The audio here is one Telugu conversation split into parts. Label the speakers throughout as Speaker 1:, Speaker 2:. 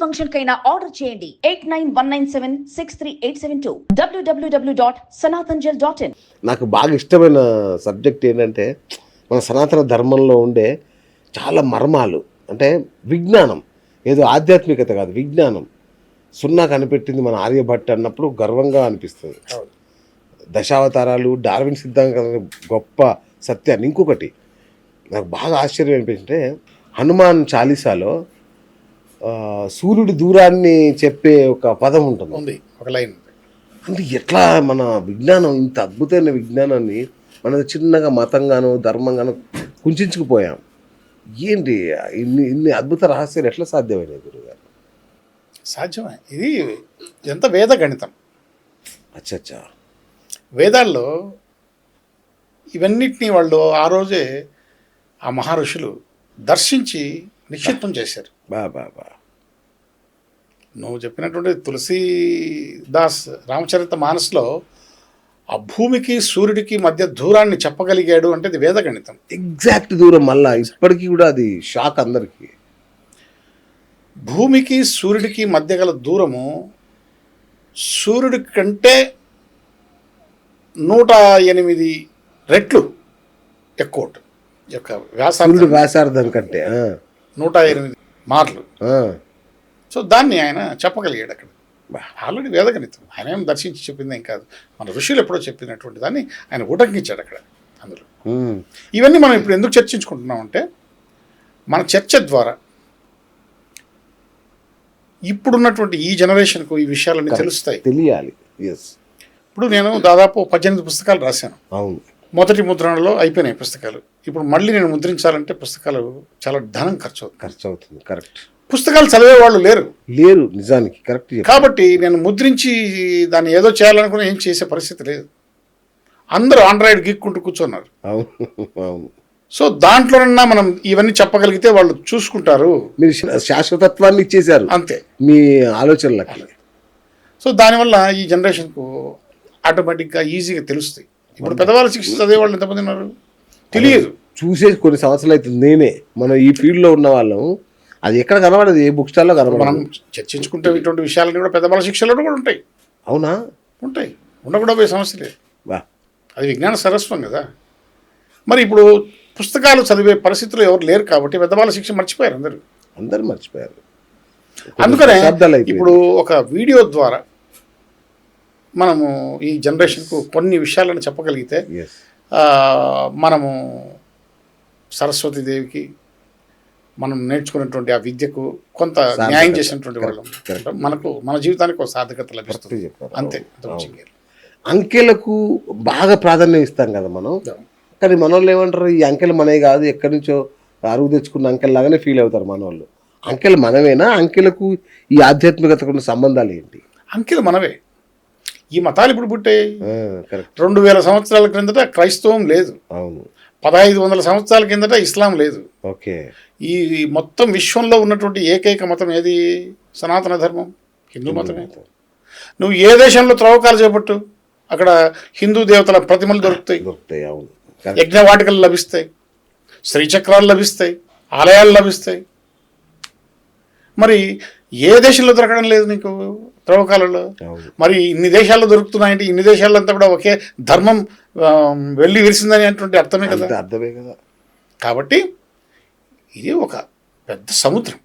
Speaker 1: ఫంక్షన్ కైనా ఆర్డర్ చేయండి. Eight nine one nine seven six three eight seven two. W W W dot Sanatanjal dot in.
Speaker 2: నాకు బాగా ఇష్టమైన సబ్జెక్ట్ ఏంటంటే మన సనాతన ధర్మంలో ఉండే చాలా మర్మాలు. అంటే విజ్ఞానం. ఏదో ఆధ్యాత్మికత కాదు విజ్ఞానం. సున్నా కనిపెట్టింది మన ఆర్యభట్ అన్నప్పుడు గర్వంగా అనిపిస్తుంది. దశావతారాలు డార్విన్ సిద్ధాంతం గొప్ప సత్యాన్ని. ఇంకొకటి నాకు బాగా ఆశ్చర్యం అనిపించింటే హనుమాన్ చాలీసాలో సూర్యుడి దూరాన్ని చెప్పే ఒక పదం ఉంటుంది.
Speaker 3: ఉంది. ఒక లైన్ ఉంది.
Speaker 2: అంటే ఎట్లా మన విజ్ఞానం ఇంత అద్భుతమైన విజ్ఞానాన్ని మన చిన్నగా మతంగానో ధర్మంగానో కుంచుకుపోయాం ఏంటి ఇన్ని ఇన్ని అద్భుత రహస్యాలు ఎట్లా సాధ్యమైనవి గురుగారు?
Speaker 3: సాధ్యమే. ఇది ఎంత వేద గణితం.
Speaker 2: అచ్చా అచ్చా
Speaker 3: వేదాల్లో ఇవన్నిటినీ వాళ్ళు ఆ రోజే ఆ మహర్షులు దర్శించి నిక్షిప్తం చేశారు.
Speaker 2: బా బా బా.
Speaker 3: నువ్వు చెప్పినటువంటి తులసీదాస్ రామచరిత మానస్లో ఆ భూమికి సూర్యుడికి మధ్య దూరాన్ని చెప్పగలిగాడు అంటే ఇది వేద గణితం
Speaker 2: ఎగ్జాక్ట్ దూరం మళ్ళా. ఇప్పటికీ కూడా అది షాక్ అందరికి.
Speaker 3: భూమికి సూర్యుడికి మధ్య గల దూరము సూర్యుడి కంటే నూట ఎనిమిది రెట్లు ఎక్కువ యొక్క వ్యాసార్థం.
Speaker 2: వ్యాసార్థం కంటే
Speaker 3: నూట ఎనిమిది మార్లు.
Speaker 2: ఆ,
Speaker 3: సో దాన్ని ఆయన చెప్పగలిగాడు అక్కడ. ఆల్రెడీ వేదగణితం. ఆయన ఏం దర్శించి చెప్పింది ఏం కాదు. మన ఋషులు ఎప్పుడో చెప్పినటువంటి దాన్ని ఆయన ఉటంకించాడు అక్కడ అందులో. ఇవన్నీ మనం ఇప్పుడు ఎందుకు చర్చించుకుంటున్నాం అంటే మన చర్చ ద్వారా ఇప్పుడున్నటువంటి ఈ జనరేషన్కు ఈ విషయాలన్నీ తెలుస్తాయి.
Speaker 2: తెలియాలి.
Speaker 3: ఇప్పుడు నేను దాదాపు పద్దెనిమిది పుస్తకాలు రాశాను. మొదటి ముద్రణలో అయిపోయినాయి పుస్తకాలు. ఇప్పుడు మళ్ళీ నేను ముద్రించాలంటే పుస్తకాలు చాలా ధనం ఖర్చు అవుతుంది
Speaker 2: ఖర్చు అవుతుంది కరెక్ట్
Speaker 3: పుస్తకాలు చదివే వాళ్ళు లేరు.
Speaker 2: లేరు నిజానికి కరెక్ట్
Speaker 3: కాబట్టి నేను ముద్రించి దాన్ని ఏదో చేయాలనుకుని ఏం చేసే పరిస్థితి లేదు. అందరూ ఆండ్రాయిడ్ గీక్కుంటూ కూర్చున్నారు.
Speaker 2: అవును
Speaker 3: సో దాంట్లోనన్నా మనం ఇవన్నీ చెప్పగలిగితే వాళ్ళు చూసుకుంటారు.
Speaker 2: మీరు శాశ్వతత్వాన్ని ఇచ్చేశారు.
Speaker 3: అంతే.
Speaker 2: మీ ఆలోచనలకి.
Speaker 3: సో దానివల్ల ఈ జనరేషన్కు ఆటోమేటిక్గా ఈజీగా తెలుస్తాయి. ఇప్పుడు పెద్దవాళ్ళ శిక్ష చదివే వాళ్ళు ఎంతమంది ఉన్నారు? తెలియదు
Speaker 2: చూసే కొన్ని సంవత్సరాలు అవుతుంది నేనే. మనం ఈ ఫీల్డ్లో ఉన్న వాళ్ళం. అది ఎక్కడ కనబడదు ఏ బుక్ స్టాల్లో
Speaker 3: మనం
Speaker 2: కనబడదు.
Speaker 3: చర్చించుకుంటే ఇటువంటి విషయాలన్నీ కూడా పెద్దవాళ్ళ శిక్షలో కూడా ఉంటాయి.
Speaker 2: అవునా?
Speaker 3: ఉంటాయి. ఉండకుండా పోయే సమస్య లేదు. అది విజ్ఞాన సరస్వం కదా. మరి ఇప్పుడు పుస్తకాలు చదివే పరిస్థితులు ఎవరు లేరు కాబట్టి పెద్దవాళ్ళ శిక్ష మర్చిపోయారు అందరూ.
Speaker 2: అందరు మర్చిపోయారు.
Speaker 3: అందుకనే. ఇప్పుడు ఒక వీడియో ద్వారా మనము ఈ జనరేషన్కు కొన్ని విషయాలను చెప్పగలిగితే మనము సరస్వతీదేవికి మనం నేర్చుకున్నటువంటి ఆ విద్యకు కొంత. న్యాయం చేసినటువంటి వాళ్ళం. మనకు మన జీవితానికి ఒక సార్థకత లభిస్తుంది. అంతే
Speaker 2: అంకెలకు బాగా ప్రాధాన్యం ఇస్తాం కదా మనం. కానీ మన వాళ్ళు ఏమంటారు ఈ అంకెలు మనవి కాదు ఎక్కడి నుంచో అరువు తెచ్చుకున్న అంకెల్ లాగానే ఫీల్ అవుతారు మన వాళ్ళు అంకెలు మనమేనా అంకెలకు ఈ ఆధ్యాత్మికతకు ఉన్న సంబంధాలు ఏంటి?
Speaker 3: అంకెలు మనవే. ఈ మతాలు ఇప్పుడు పుట్టాయి.
Speaker 2: కరెక్ట్
Speaker 3: రెండు వేల సంవత్సరాల క్రిందట క్రైస్తవం లేదు.
Speaker 2: అవును.
Speaker 3: పదహైదు వందల సంవత్సరాల కిందట ఇస్లాం లేదు.
Speaker 2: ఓకే.
Speaker 3: ఈ మొత్తం విశ్వంలో ఉన్నటువంటి ఏకైక మతం ఏది? సనాతన ధర్మం హిందూ మతమే. నువ్వు ఏ దేశంలో త్రవ్వకాలు చేపట్టు? అక్కడ హిందూ దేవతల ప్రతిమలు దొరుకుతాయి.
Speaker 2: దొరుకుతాయి అవును.
Speaker 3: యజ్ఞవాటికలు లభిస్తాయి. శ్రీచక్రాలు లభిస్తాయి. ఆలయాలు లభిస్తాయి. మరి ఏ దేశంలో దొరకడం లేదు నీకు త్రవ్వకాలలో మరి ఇన్ని దేశాల్లో దొరుకుతున్నాయంటే ఇన్ని దేశాల్లో అంతా కూడా ఒకే ధర్మం వెళ్ళి విరిసిందని అటువంటి అర్థమే కదా?
Speaker 2: అర్థమే కదా.
Speaker 3: కాబట్టి ఇది ఒక పెద్ద సముద్రం.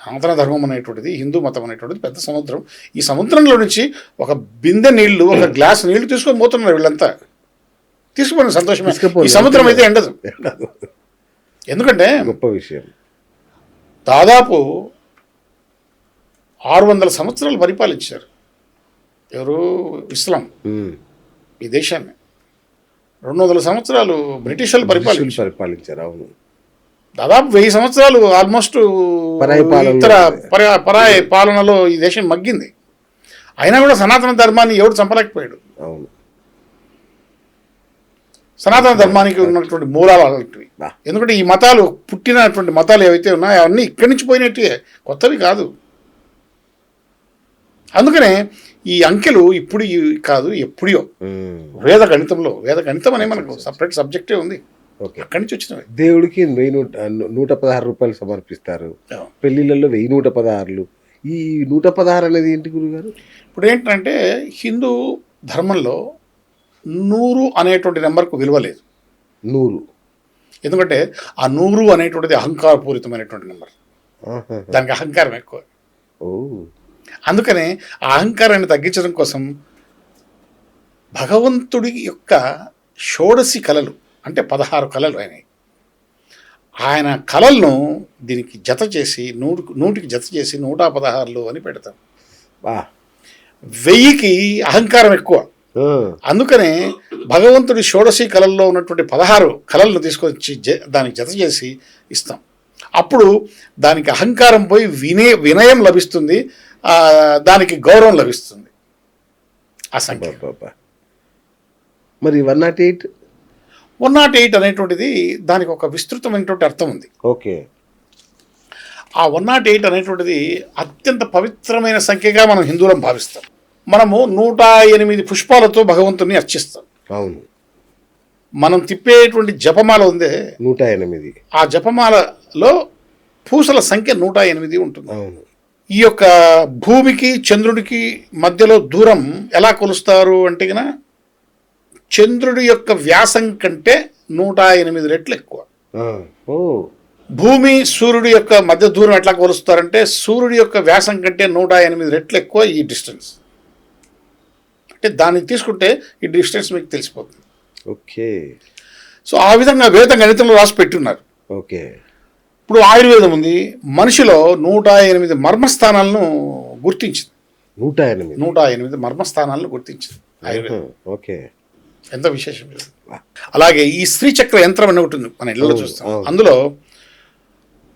Speaker 3: సనాతన ధర్మం అనేటువంటిది హిందూ మతం అనేటువంటిది పెద్ద సముద్రం. ఈ సముద్రంలో నుంచి ఒక బిందె నీళ్ళు ఒక గ్లాస్ నీళ్ళు తీసుకొని పోతున్నారు వీళ్ళంతా. తీసుకుపోయిన సంతోషమే.
Speaker 2: తీసుకుపోండి.
Speaker 3: ఈ సముద్రం అయితే ఎండదు. ఎందుకంటే
Speaker 2: గొప్ప విషయం.
Speaker 3: దాదాపు ఆరు వందల సంవత్సరాలు పరిపాలించారు. ఎవరు? ఇస్లాం. ఈ దేశాన్ని. రెండు వందల సంవత్సరాలు బ్రిటిష్ వాళ్ళు పరిపాలించారు.
Speaker 2: అవును.
Speaker 3: దాదాపు వెయ్యి సంవత్సరాలు ఆల్మోస్ట్ ఇతర పరా పరాయి పాలనలో ఈ దేశం మగ్గింది. అయినా కూడా సనాతన ధర్మాన్ని ఎవడు చంపలేకపోయాడు.
Speaker 2: అవును.
Speaker 3: సనాతన ధర్మానికి ఉన్నటువంటి మూలాలు అలాంటివి. ఎందుకంటే ఈ మతాలు పుట్టినటువంటి మతాలు ఏవైతే ఉన్నాయో అవన్నీ ఇక్కడి నుంచి పోయినట్టే కొత్తవి కాదు. అందుకనే ఈ అంకెలు ఇప్పుడు కాదు ఎప్పుడో. వేద గణితంలో వేద గణితం అనే మనకు సపరేట్ సబ్జెక్టే ఉంది.
Speaker 2: ఓకే.
Speaker 3: అక్కడి నుంచి వచ్చినవి.
Speaker 2: దేవుడికి వెయ్యి నూట నూట పదహారు రూపాయలు సమర్పిస్తారు. పెళ్ళిళ్ళల్లో వెయ్యి నూట పదహారులు. ఈ నూట పదహారు అనేది ఏంటి గురుగారు?
Speaker 3: ఇప్పుడు ఏంటంటే హిందూ ధర్మంలో నూరు అనేటువంటి నెంబర్కు విలువ లేదు.
Speaker 2: నూరు.
Speaker 3: ఎందుకంటే ఆ నూరు అనేటువంటిది అహంకారపూరితమైనటువంటి నెంబర్. దానికి అహంకారం ఎక్కువ.
Speaker 2: ఓ.
Speaker 3: అందుకనే ఆ అహంకారాన్ని తగ్గించడం కోసం భగవంతుడి యొక్క షోడసి కళలు అంటే పదహారు కళలు అయినాయి. ఆయన కళలను దీనికి జత చేసి నూరు నూటికి జత చేసి నూట పదహారులు అని పెడతాం వెయ్యికి అహంకారం ఎక్కువ. అందుకనే భగవంతుడి షోడశి కళల్లో ఉన్నటువంటి పదహారు కళలను తీసుకొచ్చి జ- దానికి జత చేసి ఇస్తాం. అప్పుడు దానికి అహంకారం పోయి వినే వినయం లభిస్తుంది దానికి గౌరవం లభిస్తుంది. ఆ సంఖ్య.
Speaker 2: అబ్బబ్బబ్బా. మరి one not eight?
Speaker 3: One not eight అనేటువంటిది దానికి ఒక విస్తృతమైనటువంటి అర్థం ఉంది.
Speaker 2: ఓకే.
Speaker 3: ఆ వన్ నాట్ ఎయిట్ అనేటువంటిది అత్యంత పవిత్రమైన సంఖ్యగా మనం హిందువులం భావిస్తాం. మనము నూట ఎనిమిది పుష్పాలతో భగవంతుని అర్చిస్తాం.
Speaker 2: అవును.
Speaker 3: మనం తిప్పేటువంటి జపమాల ఉందే
Speaker 2: నూట ఎనిమిది.
Speaker 3: ఆ జపమాలలో పూసల సంఖ్య నూట ఎనిమిది ఉంటుంది. ఈ యొక్క భూమికి చంద్రుడికి మధ్యలో దూరం ఎలా కొలుస్తారు అంటే గన చంద్రుడి యొక్క వ్యాసం కంటే నూట ఎనిమిది రెట్లు ఎక్కువ.
Speaker 2: ఆ, ఓ.
Speaker 3: భూమి సూర్యుడి యొక్క మధ్య దూరం ఎట్లా కొలుస్తారంటే సూర్యుడి యొక్క వ్యాసం కంటే నూట ఎనిమిది రెట్లు ఎక్కువ ఈ డిస్టెన్స్. అంటే దాన్ని తీసుకుంటే ఈ డిస్టెన్స్ మీకు తెలిసిపోతుంది.
Speaker 2: ఓకే.
Speaker 3: సో ఆ విధంగా వేద గణితంలో రాసి పెట్టున్నారు.
Speaker 2: ఓకే.
Speaker 3: ఇప్పుడు ఆయుర్వేదం ఉంది. మనిషిలో నూట ఎనిమిది మర్మస్థానాలను గుర్తించింది.
Speaker 2: నూట ఎనిమిది?
Speaker 3: నూట ఎనిమిది మర్మస్థానాలను గుర్తించింది ఆయుర్వేదం.
Speaker 2: ఓకే.
Speaker 3: ఎంత విశేషం. అలాగే ఈ శ్రీచక్ర యంత్రం అని ఒకటి ఉంది. మన ఇళ్ళలో చూస్తాం. అందులో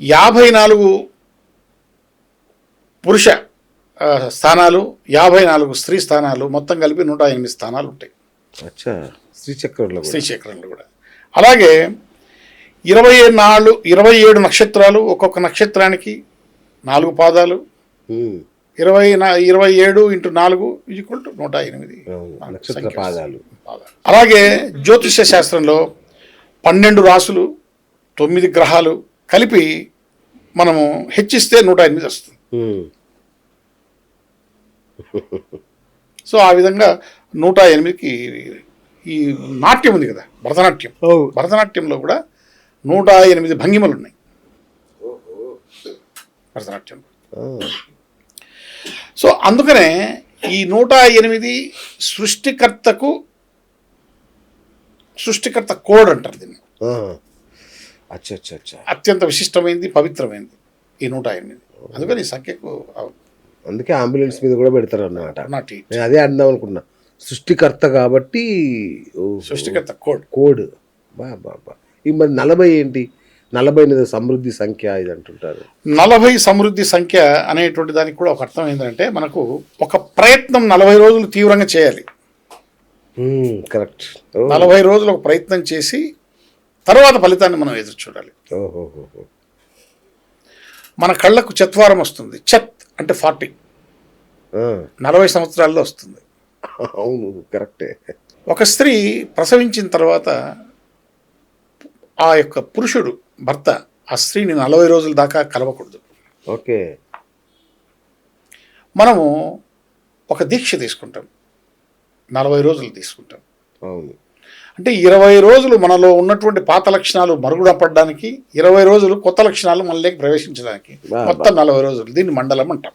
Speaker 3: యాభై నాలుగు పురుష స్థానాలు యాభై నాలుగు స్త్రీ స్థానాలు మొత్తం కలిపి నూట ఎనిమిది స్థానాలు ఉంటాయి.
Speaker 2: అచ్చా. శ్రీచక్రంలో కూడా.
Speaker 3: శ్రీచక్రంలో కూడా. అలాగే ఇరవై నాలుగు ఇరవై ఏడు నక్షత్రాలు ఒక్కొక్క నక్షత్రానికి నాలుగు పాదాలు. ఇరవై ఇరవై ఏడు ఇంటూ నాలుగు ఈక్వల్ టు నూట ఎనిమిది.
Speaker 2: నక్షత్ర. పాదాలు.
Speaker 3: అలాగే జ్యోతిష శాస్త్రంలో పన్నెండు రాసులు తొమ్మిది గ్రహాలు కలిపి మనము హెచ్చిస్తే నూట ఎనిమిది వస్తుంది. సో ఆ విధంగా నూట ఎనిమిదికి ఈ నాట్యం ఉంది కదా భరతనాట్యం. భరతనాట్యంలో కూడా నూట ఎనిమిది భంగిమలు ఉన్నాయి భరతనాట్యం సో అందుకనే ఈ నూట ఎనిమిది సృష్టికర్తకు సృష్టికర్త కోడ్ అంటారు దీన్ని.
Speaker 2: ఆ. అచ్చా అచ్చా అచ్చా
Speaker 3: అత్యంత విశిష్టమైంది పవిత్రమైంది ఈ నూట ఎనిమిది అందుకని సంఖ్యకు
Speaker 2: అందుకే అంబులెన్స్ మీద కూడా పెడతారు అన్నమాట నేను అదే అందాం అనుకున్నా. సృష్టికర్త కాబట్టి.
Speaker 3: సృష్టికర్త కోడ్.
Speaker 2: కోడ్. బా బా బా. ఈ మరి నలభై ఏంటి? నలభై అనేది సమృద్ధి సంఖ్య ఇది అంటుంటారు.
Speaker 3: నలభై సమృద్ధి సంఖ్య అనేటువంటి దానికి కూడా ఒక అర్థం ఏంటంటే మనకు ఒక ప్రయత్నం నలభై రోజులు తీవ్రంగా చేయాలి.
Speaker 2: కరెక్ట్.
Speaker 3: నలభై రోజులు ఒక ప్రయత్నం చేసి తర్వాత ఫలితాన్ని మనం ఎదురు చూడాలి. మన కళ్ళకు చత్వారం వస్తుంది. చత్ అంటే ఫార్టీ. నలభై సంవత్సరాల్లో వస్తుంది.
Speaker 2: అవును కరెక్టే.
Speaker 3: ఒక స్త్రీ ప్రసవించిన తర్వాత ఆ యొక్క పురుషుడు భర్త ఆ స్త్రీని నలభై రోజుల దాకా కలవకూడదు.
Speaker 2: ఓకే.
Speaker 3: మనము ఒక దీక్ష తీసుకుంటాం. నలభై రోజులు తీసుకుంటాం.
Speaker 2: అవును.
Speaker 3: అంటే ఇరవై రోజులు మనలో ఉన్నటువంటి పాత లక్షణాలు మరుగున పడడానికి ఇరవై రోజులు కొత్త లక్షణాలు మనలోకి ప్రవేశించడానికి మొత్తం నలభై రోజులు దీన్ని మండలం అంటాం.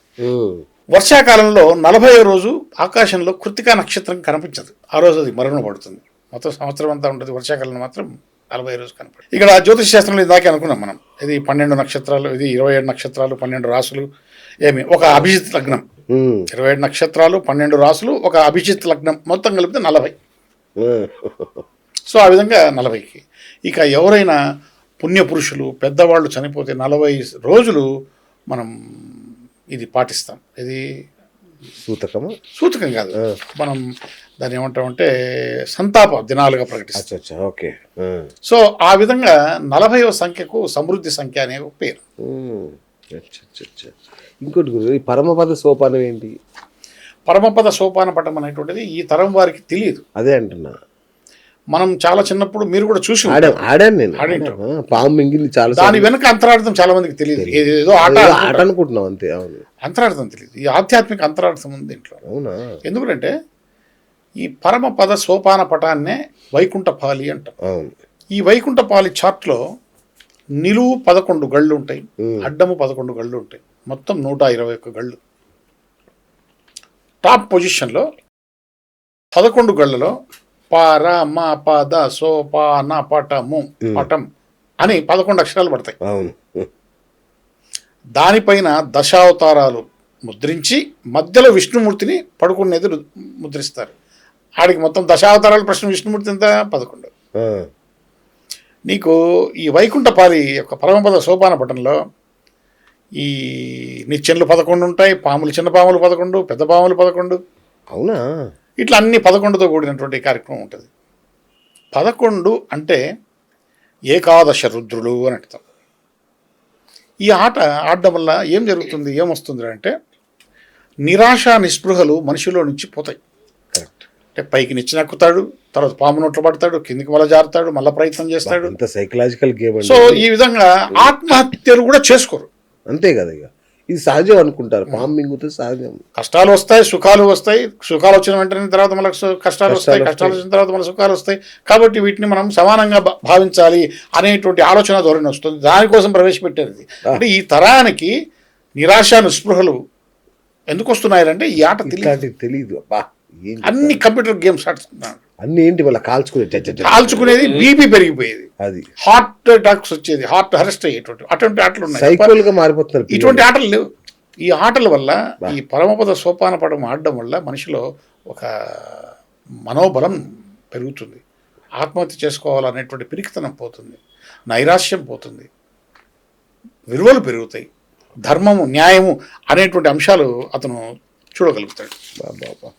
Speaker 3: వర్షాకాలంలో నలభై రోజు ఆకాశంలో కృతికా నక్షత్రం కనిపించదు. ఆ రోజు అది మరుగున పడుతుంది. మొత్తం సంవత్సరం అంతా ఉంటుంది వర్షాకాలంలో మాత్రం నలభై రోజు కనపడుతుంది ఇక్కడ జ్యోతిష్ శాస్త్రంలో ఇందాకే అనుకున్నాం మనం. ఇది పన్నెండు నక్షత్రాలు ఇది ఇరవై ఏడు నక్షత్రాలు పన్నెండు రాసులు ఏమి ఒక అభిజిత్ లగ్నం. ఇరవై ఏడు నక్షత్రాలు పన్నెండు రాసులు ఒక అభిజిత్ లగ్నం. మొత్తం కలిపితే నలభై. సో ఆ విధంగా నలభైకి. ఇక ఎవరైనా పుణ్యపురుషులు పెద్దవాళ్ళు చనిపోతే నలభై రోజులు మనం ఇది పాటిస్తాం. ఇది
Speaker 2: సూతకమా?
Speaker 3: సూతకం కాదు. మనం దాన్ని ఏమంటామంటే సంతాప దినాలుగా ప్రకటిస్తాం.
Speaker 2: ఓకే.
Speaker 3: సో ఆ విధంగా నలభైవ సంఖ్యకు సమృద్ధి సంఖ్య అనే ఒక పేరు.
Speaker 2: ఇంకోటి గురు ఈ పరమపద సోపానం ఏంటి?
Speaker 3: పరమపద సోపాన పటం అనేటువంటిది ఈ తరం వారికి తెలియదు.
Speaker 2: అదే అంటున్నా.
Speaker 3: మనం చాలా చిన్నప్పుడు మీరు కూడా చూసి.
Speaker 2: ఆడాను నేను. పాము మింగింది చాలా
Speaker 3: దాని. వెనక అంతరార్థం చాలా మందికి తెలియదు. ఏదో ఆట
Speaker 2: ఆట. అనుకుంటున్నాం అంతే అవును.
Speaker 3: అంతరార్థం తెలియదు. ఈ ఆధ్యాత్మిక అంతరార్థం ఉంది దీంట్లో
Speaker 2: అవునా?
Speaker 3: ఎందుకంటే ఈ పరమ పద సోపాన పటాన్నే వైకుంఠ పాలి అంటాం. ఈ వైకుంఠ పాలి చార్ట్లో నిలువు పదకొండు గళ్ళు ఉంటాయి. అడ్డము పదకొండు గళ్ళు ఉంటాయి. మొత్తం నూట ఇరవై ఒక్క గళ్ళు. టాప్ పొజిషన్లో పదకొండు గళ్ళలో పార మా పద సో పా నా పటము పటం అని పదకొండు అక్షరాలు పడతాయి. దానిపైన దశావతారాలు ముద్రించి మధ్యలో విష్ణుమూర్తిని పడుకునేది ముద్రిస్తారు. ఆడికి మొత్తం దశావతారాలు ప్రశ్న విష్ణుమూర్తి ఎంత? పదకొండు. నీకు ఈ వైకుంఠపాలి యొక్క పరమపద సోపాన పటంలో ఈ నిచ్చెన్లు పదకొండు ఉంటాయి పాములు చిన్న పాములు పదకొండు పెద్ద పాములు పదకొండు.
Speaker 2: అవునా?
Speaker 3: ఇట్లా అన్ని పదకొండుతో కూడినటువంటి కార్యక్రమం ఉంటుంది. పదకొండు అంటే ఏకాదశ రుద్రులు అని అర్థం. ఈ ఆట ఆడడం వల్ల ఏం జరుగుతుంది ఏమొస్తుంది అంటే నిరాశ నిస్పృహలు మనిషిలో నుంచి పోతాయి.
Speaker 2: కరెక్ట్.
Speaker 3: అంటే పైకి నిచ్చినెక్కుతాడు తర్వాత పాము నోట్లో పడతాడు కిందికి మళ్ళీ జారుతాడు మళ్ళీ ప్రయత్నం చేస్తాడు.
Speaker 2: సైకలాజికల్ గేమ్
Speaker 3: సో ఈ విధంగా ఆత్మహత్యలు కూడా చేసుకోరు.
Speaker 2: అంతే కదా ఇక. ఇది సహజం అనుకుంటారు. పాము మింగుతే సహజం.
Speaker 3: కష్టాలు వస్తాయి సుఖాలు వస్తాయి. సుఖాలు వచ్చిన వెంటనే తర్వాత మనకు కష్టాలు వస్తాయి.
Speaker 2: కష్టాలు
Speaker 3: వచ్చిన తర్వాత మన సుఖాలు వస్తాయి. కాబట్టి వీటిని మనం సమానంగా భావించాలి అనేటువంటి ఆలోచన ధోరణి వస్తుంది. దానికోసం ప్రవేశపెట్టేది. అంటే ఈ తరానికి నిరాశ నిస్పృహలు ఎందుకు వస్తున్నాయంటే ఈ ఆట తెలియదు
Speaker 2: తెలియదు అబ్బా
Speaker 3: అన్ని కంప్యూటర్ గేమ్స్ ఆడుతున్నాడు
Speaker 2: అన్ని ఏంటి మళ్ళీ కాల్చుకునే
Speaker 3: కాల్చుకునేది బీపీ పెరిగిపోయేది.
Speaker 2: అది.
Speaker 3: హార్ట్ అటాక్స్ వచ్చేది హార్ట్ అరెస్ట్ అయ్యేటువంటి అటువంటి ఆటలు ఉన్నాయి.
Speaker 2: సైకోల్గా మారిపోతున్నారు.
Speaker 3: ఇటువంటి ఆటలు లేవు. ఈ ఆటల వల్ల ఈ పరమపద సోపాన పడం ఆడడం వల్ల మనిషిలో ఒక మనోబలం పెరుగుతుంది. ఆత్మహత్య చేసుకోవాలనేటువంటి పిరికితనం పోతుంది. నైరాశ్యం పోతుంది. విలువలు పెరుగుతాయి. ధర్మము న్యాయము అనేటువంటి అంశాలు అతను చూడగలుగుతాడు.
Speaker 2: బా, బా, బా.